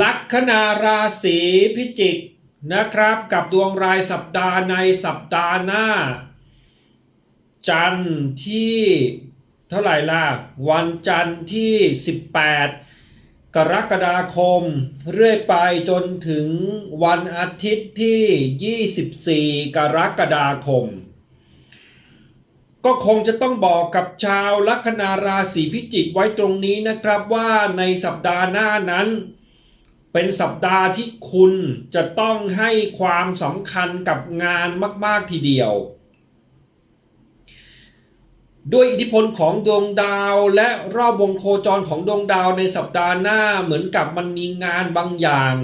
ลัคนาราศีพิจิกนะครับกับดวงรายสัปดาห์ในสัปดาห์หน้า จันทร์ที่เท่าไหร่ล่ะ วันจันทร์ที่ 18 กรกฎาคม เรื่อยไปจนถึงวันอาทิตย์ที่ 24 กรกฎาคม ก็คงจะต้องบอกกับชาวลัคนาราศีพิจิกไว้ตรงนี้นะครับว่าในสัปดาห์หน้านั้น เป็นสัปดาห์ที่คุณจะต้องให้ความสำคัญกับงานมาก ๆ ทีเดียว ด้วยอิทธิพลของดวงดาวและรอบวงโคจรของดวงดาวในสัปดาห์หน้าเหมือนกับมันมีงานบางอย่าง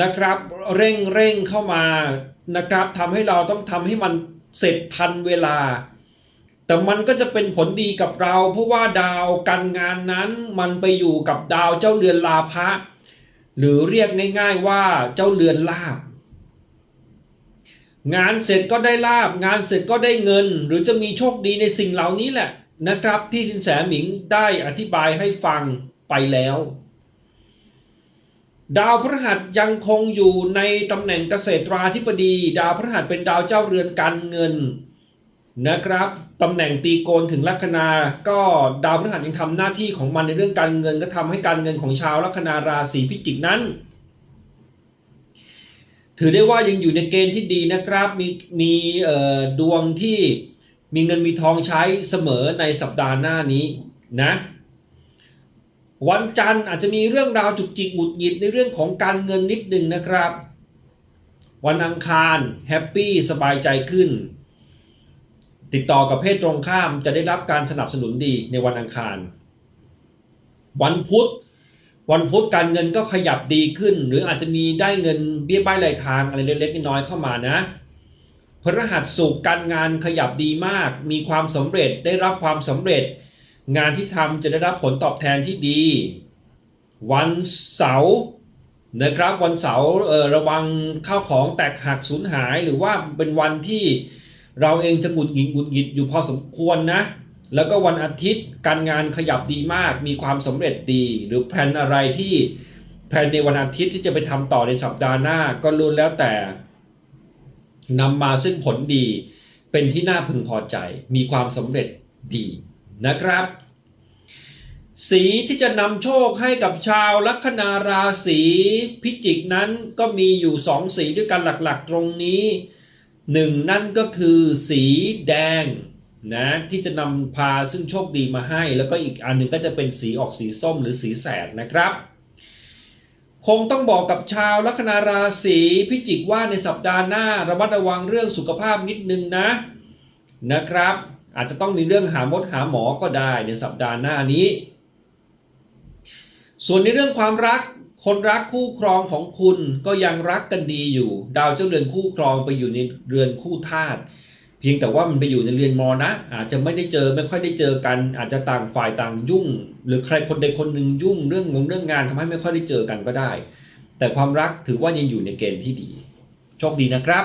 นะครับ เร่งเร่งเข้ามานะครับทำให้เราต้องทำให้มันเสร็จทันเวลา แต่มันก็จะเป็นผลดีกับเรา เพราะว่าดาวการงานนั้นมันไปอยู่กับดาวเจ้าเรือนลาภะ หรือเรียกง่ายๆว่าเจ้าเรือนลาบ งานเสร็จก็ได้ลาบ งานเสร็จก็ได้เงิน หรือจะมีโชคดีในสิ่งเหล่านี้แหละนะครับ ที่สินแสหมิงได้อธิบายให้ฟังไปแล้ว ดาวพฤหัสยังคงอยู่ในตำแหน่งเกษตราธิบดี ดาวพฤหัสเป็นดาวเจ้าเรือนการเงิน นะครับตำแหน่งตีโกนถึงลัคนา ก็ดาวพฤหัสยังทำหน้าที่ของมันในเรื่องการเงินก็ทำให้การเงินของชาวลัคนาราศีพิจิกนั้น ถือได้ว่ายังอยู่ในเกณฑ์ที่ดีนะครับ มีมีดวงที่มีเงินมีทองใช้เสมอในสัปดาห์หน้านี้นะ วันจันทร์อาจจะมีเรื่องราวจุกจิกหงุดหงิดในเรื่องของการเงินนิดหนึ่งนะครับ วันอังคารแฮปปี้สบายใจขึ้น ติดต่อกับเพศตรงข้ามจะได้รับการสนับสนุนดีในวันอังคาร วันพุธ วันพุธการเงินก็ขยับดีขึ้น หรืออาจจะมีได้เงินเบี้ยบ้ายรายทางอะไรเล็กๆน้อยๆเข้ามานะพฤหัสสุกการงานขยับดีมาก มีความสำเร็จได้รับความสำเร็จ งานที่ทำจะได้รับผลตอบแทนที่ดี วันเสาร์นะครับวันเสาร์ระวังข้าวของแตกหักสูญหาย หรือว่าเป็นวันที่ เราเองจะหงุดหงิดหงุดหงิดอยู่พอสมควรนะ แล้วก็วันอาทิตย์การงานขยับดีมาก มีความสำเร็จดี หรือแผนอะไรที่แผนในวันอาทิตย์ที่จะไปทำต่อในสัปดาห์หน้าก็ล้วนแล้วแต่นำมาซึ่งผลดี เป็นที่น่าพึงพอใจ มีความสำเร็จดีนะครับ สีที่จะนำโชคให้กับชาวลัคนาราศีพิจิกนั้นก็มีอยู่สองสีด้วยกันหลักๆตรงนี้ หนึ่งนั่นก็คือสีแดงนะที่จะนำพาซึ่งโชคดีมาให้ แล้วก็อีกอันหนึ่งก็จะเป็นสีออกสีส้มหรือสีแสดนะครับ คงต้องบอกกับชาวลัคนาราศีพิจิกว่าในสัปดาห์หน้าระมัดระวังเรื่องสุขภาพนิดนึงนะนะครับ อาจจะต้องมีเรื่องหามดหาหมอก็ได้ในสัปดาห์หน้านี้ ส่วนในเรื่องความรัก คนรักคู่ครองของคุณก็ยังรักกันดีอยู่ ดาวเจ้าเรือนคู่ครองไปอยู่ในเรือนคู่ธาตุเพียงแต่ว่ามันไปอยู่ในเรือนมอนะ อาจจะไม่ได้เจอไม่ค่อยได้เจอกัน อาจจะต่างฝ่ายต่างยุ่ง หรือใครคนใดคนหนึ่งยุ่งเรื่องงงเรื่องงานทำให้ไม่ค่อยได้เจอกันก็ได้ แต่ความรักถือว่ายังอยู่ในเกณฑ์ที่ดี โชคดีนะครับ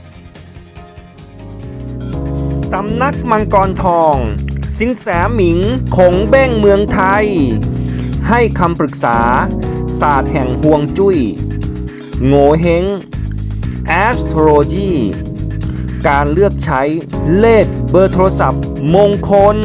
สำนักมังกรทอง สินแสหมิงขงเบ้งเมืองไทย ให้คำปรึกษา ศาสตร์แห่งห่วงจุย้ย โงเฮง astrology การเลือกใช้เลขเบอร์โทรศัพท์มงคล